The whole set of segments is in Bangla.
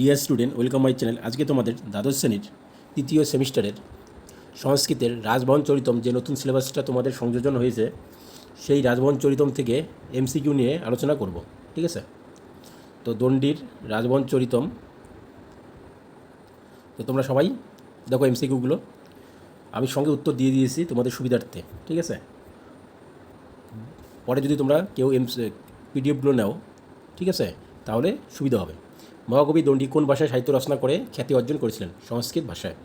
Dear student welcome my channel আজকে তোমাদের দ্বাদশ শ্রেণির তৃতীয় সেমিস্টারের সংস্কৃতের রাজভবন চরিতম যে নতুন সিলেবাসটা তোমাদের সংযোজন হয়েছে, সেই রাজভবন চরিতম থেকে এমসিকিউ নিয়ে আলোচনা করব, ঠিক আছে? তো দণ্ডির রাজভবন চরিতম, তো তোমরা সবাই দেখো এমসিকিউগুলো আমি সঙ্গে উত্তর দিয়ে দিয়েছি তোমাদের সুবিধার্থে, ঠিক আছে? পরে যদি তোমরা কেউ এম পিডিএফগুলো নাও, ঠিক আছে? তাহলে সুবিধা হবে। মহাকবি দণ্ডী কোন ভাষায় সাহিত্য রচনা করে খ্যাতি অর্জন করেছিলেন সংস্কৃত ভাষায়।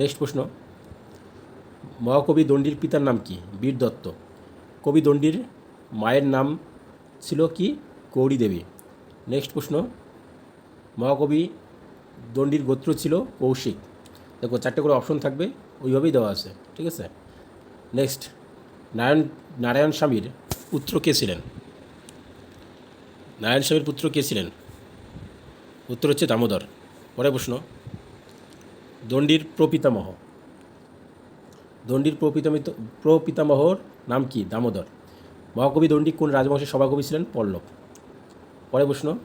নেক্সট প্রশ্ন, মহাকবি দণ্ডির পিতার নাম কি? বীর দত্ত। কবি দণ্ডির মায়ের নাম ছিল কি? গৌরী দেবী। নেক্সট প্রশ্ন, মহাকবি দণ্ডির গোত্র ছিল কৌশিক। দেখো, চারটে করে অপশন থাকবে, ওইভাবেই দেওয়া আছে, ঠিক আছে? নেক্সট, নারায়ণ নারায়ণ স্বামীর পুত্র কে ছিলেন? নারায়ণ স্বামীর পুত্র কে ছিলেন? উত্তর হচ্ছে দামোদর। পরে প্রশ্ন, দণ্ডির প্রপিতামহ। দণ্ডির প্রপিতামিত, প্রপিতামহর নাম কি? দামোদর। মহাকবি দণ্ডী কোন রাজবংশের সভাকবি ছিলেন? পল্লব। পরে প্রশ্ন,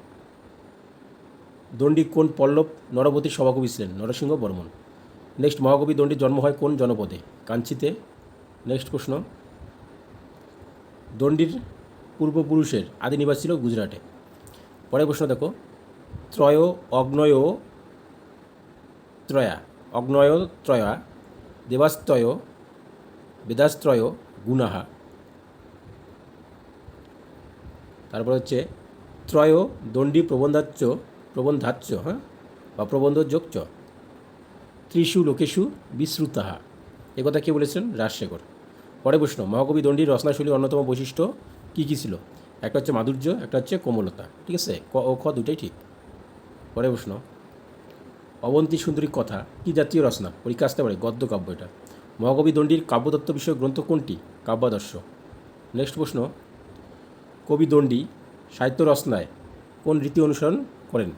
দণ্ডী কোন পল্লব নরবতীর সভাকবি ছিলেন? নরসিংহ বর্মন। নেক্সট, মহাকবি দণ্ডির জন্ম হয় কোন জনপদে? কাঞ্চিতে। নেক্সট প্রশ্ন, দণ্ডির পূর্বপুরুষের আদি নিবাস ছিল গুজরাটে। পরের প্রশ্ন দেখো ত্রয়, অগ্নয়, ত্রয়া। অগ্নয়, ত্রয়া। দেবাস্ত্রয়, বেদাস্ত্রয়, গুণাহা। তারপর হচ্ছে ত্রয়, দণ্ডী প্রবন্ধাচ্য প্রবন্ধাচ্য হ্যাঁ? বা প্রবন্ধ যোগ চ ত্রিশু লোকেশু বিশ্রুতাহা একথা কে বলেছেন? রাজশেখর। পরে প্রশ্ন, মহাকবি দণ্ডির রচনাশৈলীর অন্যতম বৈশিষ্ট্য কী কী ছিল? একটা হচ্ছে মাধুর্য, একটা হচ্ছে কোমলতা। ঠিক আছে? ক ও খ দুটাই ঠিক। পরে প্রশ্ন, অবন্তী সুন্দরী কথা কি জাতীয় রচনা? পরীক্ষা আসতে পারে, গদ্য কাব্য এটা। মহাকবি দণ্ডীর কাব্যতত্ত্ব বিষয়ক গ্রন্থ কোনটি? কাব্যাদর্শ। নেক্সট প্রশ্ন, কবি দণ্ডী সাহিত্য রচনায় কোন রীতি অনুসরণ করেন?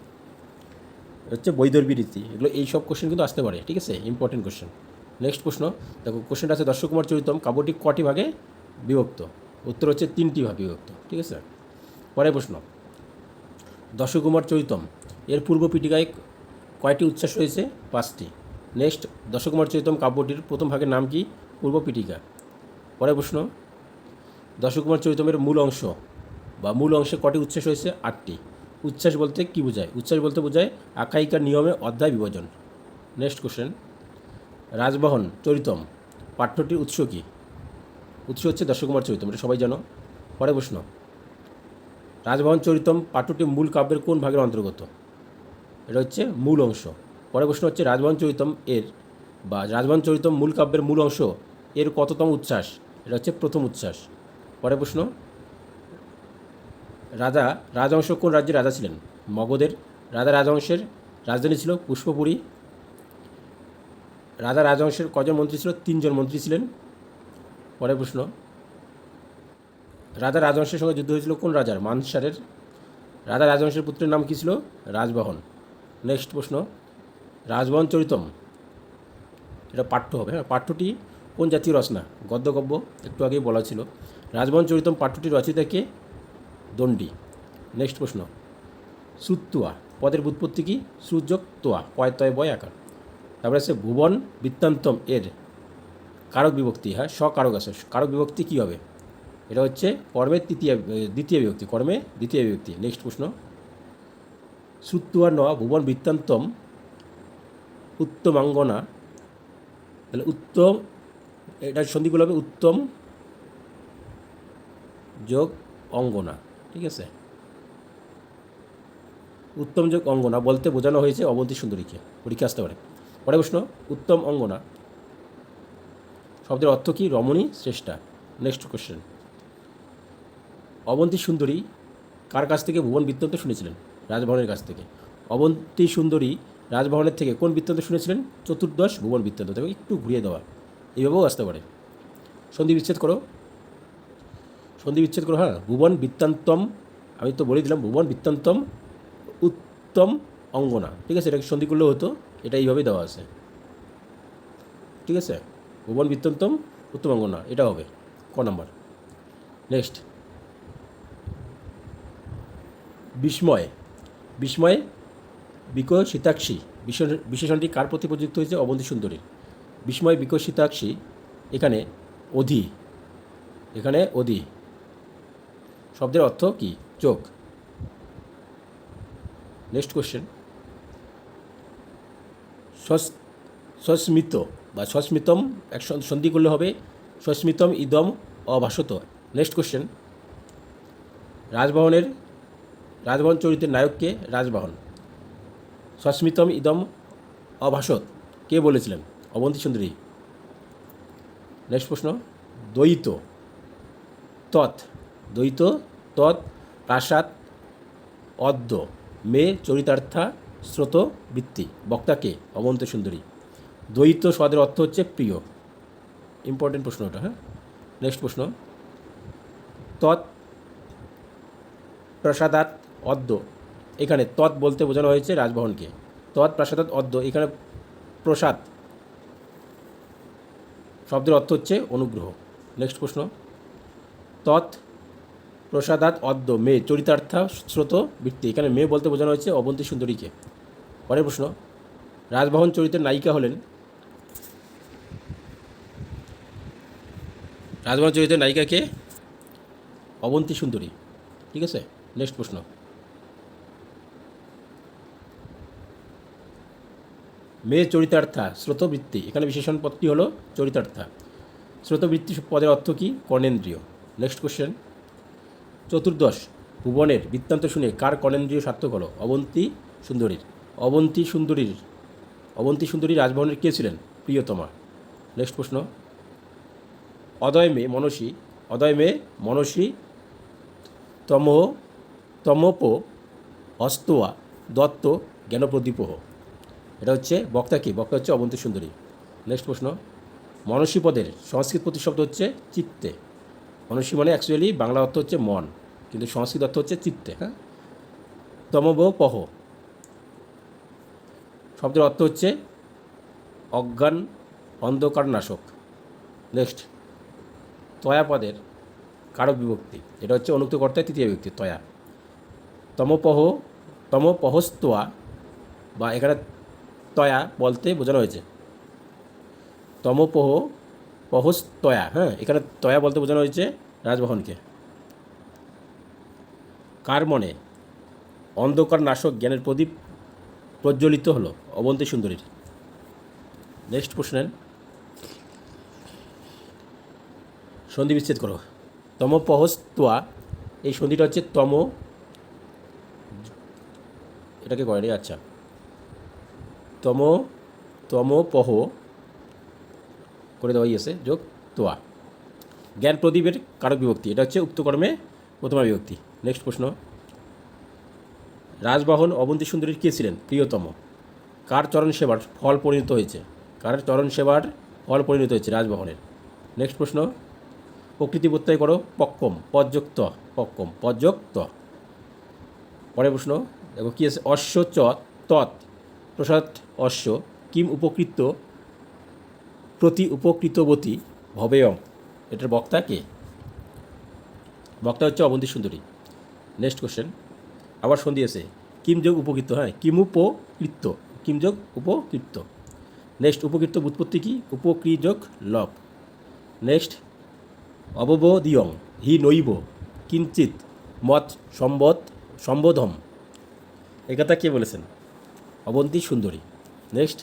হচ্ছে বৈদর্বী রীতি, এগুলো এই সব কোশ্চেন কিন্তু আসতে পারে, ঠিক আছে? ইম্পর্টেন্ট কোশ্চেন নেক্সট প্রশ্ন, দেখো কোশ্চেনটা আছে দর্শক কুমার চরিতম, কাব্যটি কটি ভাগে বিভক্ত? উত্তর হচ্ছে তিনটি ভাগে বিভক্ত, ঠিক আছে? পরের প্রশ্ন দশকুমার চরিতম এর পূর্ব পিটিকায় কয়টি উচ্ছ্বাস রয়েছে? পাঁচটি। নেক্সট দশকুমার চরিতম কাব্যটির প্রথম ভাগের নাম কি? পূর্ব পিটিকা। পরের প্রশ্ন দশকুমার চরিতমের মূল অংশ বা মূল অংশে কটি উচ্ছ্বাস রয়েছে? আটটি। উচ্ছ্বাস বলতে কী বোঝায়? উচ্ছ্বাস বলতে বোঝায় আখ্যায়িকার নিয়মে অধ্যায় বিভাজন। নেক্সট কোশ্চেন, রাজবহন, চরিতম, পাঠ্যটির উৎস কী? উৎস হচ্ছে দশকুমার চরিতম, এটা সবাই জানো। পরে প্রশ্ন রাজভবন চরিতম পাঠ্যটি মূল কাব্যের কোন ভাগের অন্তর্গত? এটা হচ্ছে মূল অংশ। পরে প্রশ্ন হচ্ছে রাজভবন চরিতম এর বা রাজভবন চরিতম মূল কাব্যের মূল অংশ, এর কততম উচ্ছ্বাস? এটা হচ্ছে প্রথম উচ্ছ্বাস। পরে প্রশ্ন, রাজা রাজবংশ কোন রাজ্যের রাজা ছিলেন? মগধের। রাজা রাজবংশের রাজধানী ছিল পুষ্পপুরী। রাজা রাজবংশের কজন মন্ত্রী ছিল? তিনজন মন্ত্রী ছিলেন। পরের প্রশ্ন, রাজা রাজবংশের সঙ্গে যুদ্ধ হয়েছিল কোন রাজার? মানসারের। রাজা রাজবংশের পুত্রের নাম কী ছিল? রাজবহন। নেক্সট প্রশ্ন, রাজবন চরিতম, এটা পাঠ্য হবে হ্যাঁ পাঠ্যটি কোন জাতীয় রচনা? গদ্যগব্য, একটু আগেই বলা ছিল। রাজবন চরিতম পাঠ্যটির রচয়িতা কে? দণ্ডী। নেক্সট প্রশ্ন সুত্তুয়া পদের উৎপত্তি কি? সুযোগ তোয়া, পয় তয় বয় আকার। তারপরে আছে, ভুবন বৃত্তান্তম এর কারক বিভক্তি হ্যাঁ স্বকারক আছে, কারক বিভক্তি কী হবে? এটা হচ্ছে কর্মের তৃতীয়, দ্বিতীয় বিভক্তি, কর্মে দ্বিতীয় বিভক্তি। নেক্সট প্রশ্ন সুত্তুয়া ন ভুবন বৃত্তান্তম, উত্তমাঙ্গনা, তাহলে উত্তম, এটা সন্ধিগুলো হবে উত্তম যোগ অঙ্গনা, ঠিক আছে? উত্তম যোগ অঙ্গনা বলতে বোঝানো হয়েছে অবন্তী সুন্দরীকে, পরীক্ষা আসতে পারে। পরে প্রশ্ন, উত্তম অঙ্গনা শব্দের অর্থ কী? রমণী শ্রেষ্ঠা। নেক্সট কোশ্চেন অবন্তী সুন্দরী কার কাছ থেকে ভুবন বৃত্তান্ত শুনেছিলেন? রাজভবনের কাছ থেকে। অবন্তী সুন্দরী রাজভবনের থেকে কোন বৃত্তান্ত শুনেছিলেন? চতুর্দশ ভুবন বৃত্তান্ত। তবে একটু ঘুরিয়ে দেওয়া। এইভাবেও আসতে পারে। সন্ধি বিচ্ছেদ করো। সন্ধি বিচ্ছেদ করো হ্যাঁ। ভুবন বৃত্তান্তম, আমি তো বলে দিলাম, ভুবন বৃত্তান্তম উত্তম অঙ্গনা। ঠিক আছে? এটাকে সন্ধি করলেও হতো। এটা এইভাবেই দেওয়া আছে। ঠিক আছে? ভুবন বৃত্তান্তম উত্তম অঙ্গনা। এটা হবে। ক নম্বর? নেক্সট। বিস্ময়। বিস্ময় বিকশিতাক্ষী বিশেষ- বিশেষণটি কার প্রতি প্রযুক্ত হয়েছে? অবন্তী সুন্দরীর বিস্ময় বিকশিতাক্ষী এখানে অধি। এখানে অধি। শব্দের অর্থ কি? চোখ। নেক্সট কোশ্চেন সস্মিত বা সস্মিতম এক সন- সন্ধি করলে হবে। সস্মিতম ইদম অভাসত নেক্সট কোশ্চেন রাজভবনের রাজভবন চরিত্রের নায়ককে রাজবাহন সস্মিতম ইদম অভাষত কে বলেছিলেন? অবন্তী সুন্দরী নেক্সট প্রশ্ন। দ্বৈত। তৎ। দ্বৈত, তৎ, প্রাসাদ, অদ্য। মে, চরিতার্থা, স্রোত, বৃত্তি। বক্তাকে অবন্ত সুন্দরী দ্বৈত স্বাদের অর্থ হচ্ছে প্রিয়। ইম্পর্টেন্ট প্রশ্ন ওটা হ্যাঁ? নেক্সট প্রশ্ন। তৎ। প্রসাদাত অদ্য। এখানে তৎ বলতে বোঝানো হয়েছে রাজভবনকে। তৎ প্রসাদাত অদ্য। এখানে প্রসাদ। শব্দের অর্থ হচ্ছে অনুগ্রহ। নেক্সট প্রশ্ন। তৎ প্রসাদাত অদ্য মে চরিতার্থা স্রোত বৃত্তি। এখানে মেয়ে বলতে বোঝানো হয়েছে অবন্তী সুন্দরীকে। পরের প্রশ্ন। রাজভবন চরিত্রের নায়িকা হলেন রাজভবন চরিত্রের নায়িকাকে অবন্তী সুন্দরী। ঠিক আছে? নেক্সট প্রশ্ন। মেয়ে চরিতার্থা, স্রোতবৃত্তি। এখানে বিশেষণ পদটি হলো চরিতার্থা। স্রোতবৃত্তি পদের অর্থ কী? কর্ণেন্দ্রিয়। নেক্সট কোশ্চেন চতুর্দশ, ভুবনের বৃত্তান্ত শুনে কার কর্ণেন্দ্রিয় সার্থক হলো? অবন্তী সুন্দরীর। অবন্তী সুন্দরীর, অবন্তী সুন্দরী রাজভবনের কে ছিলেন? প্রিয়তমা। নেক্সট প্রশ্ন। অদয় মেয়ে মনসী, অদয় মেয়ে মনসী তম, তমপ অস্তোয়া দত্ত জ্ঞানপ্রদীপহ। এটা হচ্ছে বক্তা কি? বক্তা হচ্ছে অবন্তী সুন্দরী। নেক্সট প্রশ্ন। মনসী পদের সংস্কৃত প্রতিশব্দ হচ্ছে চিত্তে। মনসী মানে অ্যাকচুয়ালি বাংলা অর্থ হচ্ছে মন, কিন্তু সংস্কৃত অর্থ হচ্ছে চিত্তে। হ্যাঁ? তমব পহ। শব্দের অর্থ হচ্ছে অজ্ঞান অন্ধকার নাশক নেক্সট তয়া পদের কারক বিভক্তি। এটা হচ্ছে অনুক্ত কর্তায় তৃতীয় ব্যক্তি তয়া। তমপহ তমপহস্তোয়া বা এখানে তয়া বলতে বোঝানো হয়েছে। তমপহ পহস্তয়া হ্যাঁ এখানে তয়া বলতে বোঝানো হয়েছে রাজভবনকে কার মনে অন্ধকার নাশক জ্ঞানের প্রদীপ প্রজ্বলিত হলো অবন্তী সুন্দরীর। নেক্সট প্রশ্নের সন্ধি বিচ্ছেদ করো। তম পহস্তোয়া এই সন্ধিটা হচ্ছে তম, এটাকে করে রে আচ্ছা। তম তম পহ। করে দেওয়াই আছে যোগ তোয়া। জ্ঞান প্রদীপের কারক বিভক্তি, এটা হচ্ছে উক্ত কর্মে প্রথমা বিভক্তি। নেক্সট প্রশ্ন। রাজবাহন অবন্তী সুন্দরীর কে ছিলেন? প্রিয়তম। কার চরণ সেবার ফল পরিণত হয়েছে? কার চরণ সেবার ফল পরিণত হয়েছে রাজবাহনের? নেক্সট প্রশ্ন। প্রকৃতি প্রত্যয় করো, পক্কম পর্যক্ত পক্কম পর্যক্ত পরের প্রশ্ন। দেখো কী আছে? অশ্ব চ তৎ প্রসাদ অশ্ব, কিম উপকৃত, প্রতি উপকৃতবতী ভবেয়ং। এটার বক্তা কে? বক্তা হচ্ছে অবন্তী সুন্দরী। নেক্সট কোশ্চেন আবার সন্ধি আছে। কিম যোগ উপকৃত? হ্যাঁ কিম উপকৃত। কিম যোগ উপকৃত। নেক্সট উপকৃত উৎপত্তি কি? উপকৃ যোগ লভ নেক্সট অববোধিয়ং। হি নৈব। কিঞ্চিত মত সম্বদ সম্বোধম। একথা কে বলেছেন? অবন্তী সুন্দরী। নেক্সট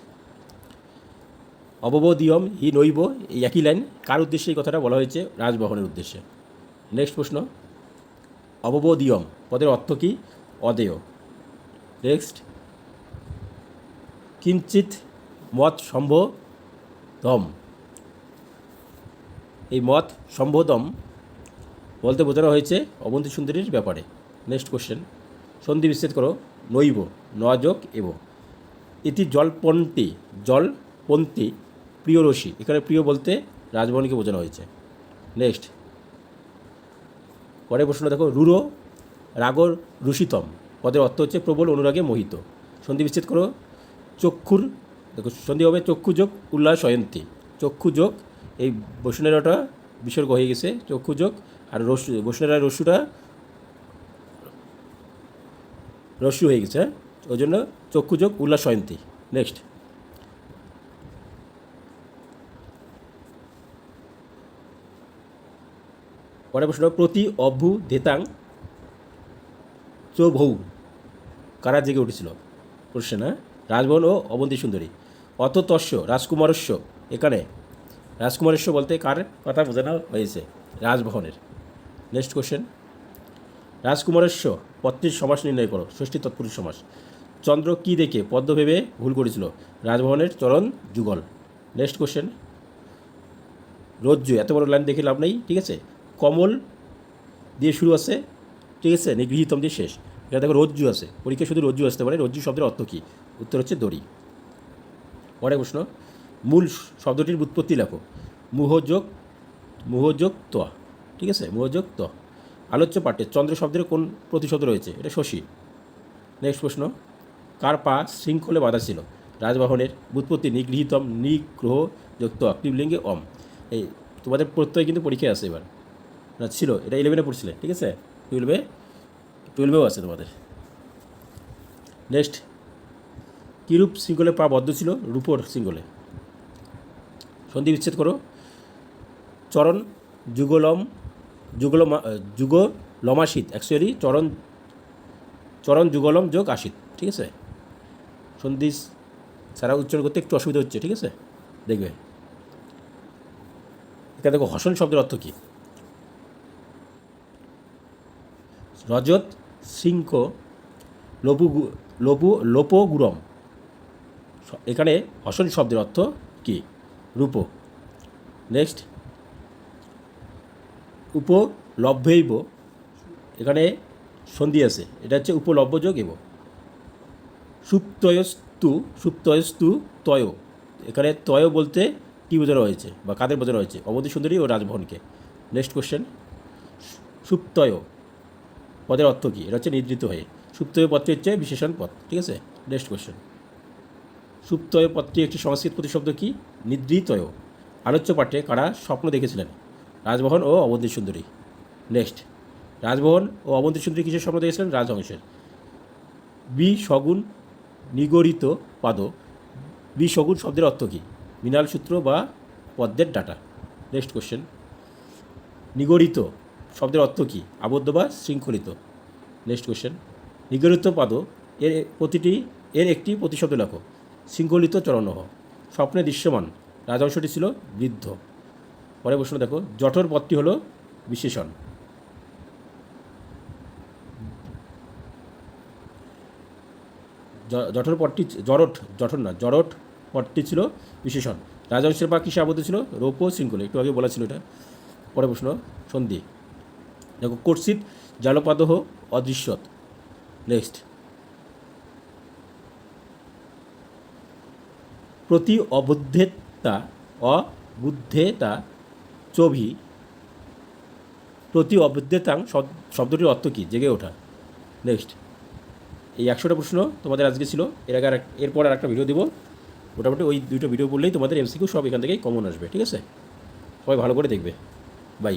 অববোধিয়ম হি নৈব, এই একই লাইন কার উদ্দেশ্যে এই কথাটা বলা হয়েছে? রাজভবনের উদ্দেশ্যে। নেক্সট প্রশ্ন. অববোধিয়ম পদের অর্থ কি? অদেয়। নেক্সট কিঞ্চিত মত সম্বোধম। এই মত সম্বোধম বলতে বোঝানো হয়েছে অবন্তী সুন্দরীর ব্যাপারে। নেক্সট কোশ্চেন সন্ধি বিচ্ছেদ করো। নৈব নযোগ এব। এটি জলপন্থী প্রিয় রশি এখানে প্রিয় বলতে রাজভবনকে বোঝানো হয়েছে। নেক্সট পরের প্রশ্ন দেখো, রুরো রাগর রুষিতম পদের অর্থ হচ্ছে প্রবল অনুরাগে মোহিত। সন্ধি বিচ্ছেদ করো। চক্ষুর, দেখো, সন্ধি হবে চক্ষু যোগ উল্লাস অয়ন্তী। চক্ষু যোগ, এই বসুনেরাটা বিসর্গ হয়ে গেছে, চক্ষু যোগ। আর রসু বসুনেরা রস্যুটা রস্যু হয়ে গেছে হ্যাঁ? ওই জন্য চক্ষুযোগ উল্লাস জয়ন্তী নেক্সট পরের প্রশ্ন, প্রতি অভ্যু ধেতাং চৌভৌ। কারা জেগে উঠেছিল? কোশ্চেন হ্যাঁ? রাজভবন ও অবন্তী সুন্দরী। অত তস্য রাজকুমারস্য, এখানে। রাজকুমারস্য বলতে কার কথা বোঝানো হয়েছে? রাজভবনের নেক্সট কোশ্চেন রাজকুমারস্য, পত্নীর সমাস নির্ণয় করো, ষষ্ঠী তৎপুরুষ সমাস। চন্দ্র কি দেখে পদ্ম ভেবে ভুল করেছিল? রাজভবনের চরণ যুগল। নেক্সট কোশ্চেন রজ্জু, এত বড় লাইন দেখে লাভ নেই, ঠিক আছে? কমল দিয়ে শুরু আছে, ঠিক আছে? নিগৃহীতম দিয়ে শেষ। এখানে দেখো রজ্জু আছে। পরীক্ষা শুধু রজ্জু আসতে পারে। রজ্জু শব্দের অর্থ কী? উত্তর হচ্ছে দড়ি। পরে প্রশ্ন। মূল শব্দটির উৎপত্তি লেখো। মুহযোগ মুহযোগ ত ঠিক আছে? মুহযোগ ত আলোচ্য পাঠে চন্দ্র শব্দের কোন প্রতিশব্দ রয়েছে? এটা শশী। নেক্সট প্রশ্ন। কার পা শৃঙ্খলে বাঁধা ছিল। রাজবাহনের বুৎপত্তি নিগৃহীতম নিগ্রহ যুক্ত ক্লিবলিঙ্গে অম। এই তোমাদের প্রত্যয় কিন্তু পরীক্ষায় আছে এবার। না, ছিল। এটা ইলেভেনে পড়ছিলে, ঠিক আছে? টুয়েলভে টুয়েলভেও আছে তোমাদের। নেক্সট কিরূপ শৃঙ্খলে পা বদ্ধ ছিল? রূপর শৃঙ্খলে। সন্ধি বিচ্ছেদ করো। চরণ যুগলম, যুগলমা যুগ লমাসিত অ্যাকচুয়ালি চরণ চরণ যুগলম যোগ আশিত ঠিক আছে? সন্ধি সারা উচ্চারণ করতে একটু অসুবিধা হচ্ছে, ঠিক আছে? দেখবে। এখানে দেখো, হসন শব্দের অর্থ কী? রজত সিংহ লোপু লোপু, লোপগুরম। এখানে হসন শব্দের অর্থ কি? রূপ। নেক্সট উপলভ্যৈব এখানে সন্ধি আছে। এটা হচ্ছে উপলভ্যযোগ এব সুপ্তয়স্তু সুপ্তয়স্তু তয়। এখানে তয় বলতে কী বোঝানো হয়েছে বা কাদের বোঝানো হয়েছে? অবধি সুন্দরী ও রাজভবনকে। Next question সুপ্তয়। পদের অর্থ কী? এটা হচ্ছে নিদ্রিত হয়ে। সুপ্তয় পদটি হচ্ছে বিশেষণ পদ, ঠিক আছে? নেক্সট কোশ্চেন সুপ্তয় পদটি একটি সংস্কৃত প্রতিশব্দ কি? নিদ্রিতয়। আলোচ্য পাঠে কারা স্বপ্ন দেখেছিলেন? রাজভবন ও অবন্তী সুন্দরী। নেক্সট রাজভবন ও অবন্তী সুন্দরী কিসের স্বপ্ন দেখেছিলেন? রাজহংসের। বি. সগুণ নিগরিত পাদ বিশগুণ শব্দের অর্থ কী? মৃণাল সূত্র বা পদ্মের ডাটা। নেক্সট কোশ্চেন নিগরিত শব্দের অর্থ কী? আবদ্ধ বা শৃঙ্খলিত। নেক্সট কোশ্চেন নিগরিত পাদ, এর প্রতিটি, এর একটি প্রতিশব্দ লেখো। শৃঙ্খলিত চরণহ। স্বপ্নে দৃশ্যমান। রাজহংসটি ছিল বৃদ্ধ। পরে প্রশ্ন দেখো। জঠর পদটি হলো বিশেষণ। জঠর পদটি জরট জঠর না জরট পদটি ছিল বিশেষণ। রাজহংসের বা কিসে আবদ্ধ ছিল? রৌপ্য শৃঙ্খলে, একটু আগে বলা ছিল এটা। পরে প্রশ্ন, সন্ধি। দেখো, কর্ষিত জালপাদহ অদৃশ্যত। নেক্সট। প্রতি অবুদ্ধেতা অবুদ্ধেতা চভি, প্রতি অবুদ্ধেতাং শব- শব্দটির অর্থ কী? জেগে ওঠা। নেক্সট। এই একশোটা প্রশ্ন তোমাদের আজকে ছিল। এর আগে আর এরপর আর একটা ভিডিও দিব। মোটামুটি ওই দুটো ভিডিও বললেই তোমাদের এমসিকিউ সব এখান থেকেই কমন আসবে, ঠিক আছে? সবাই ভালো করে দেখবে। বাই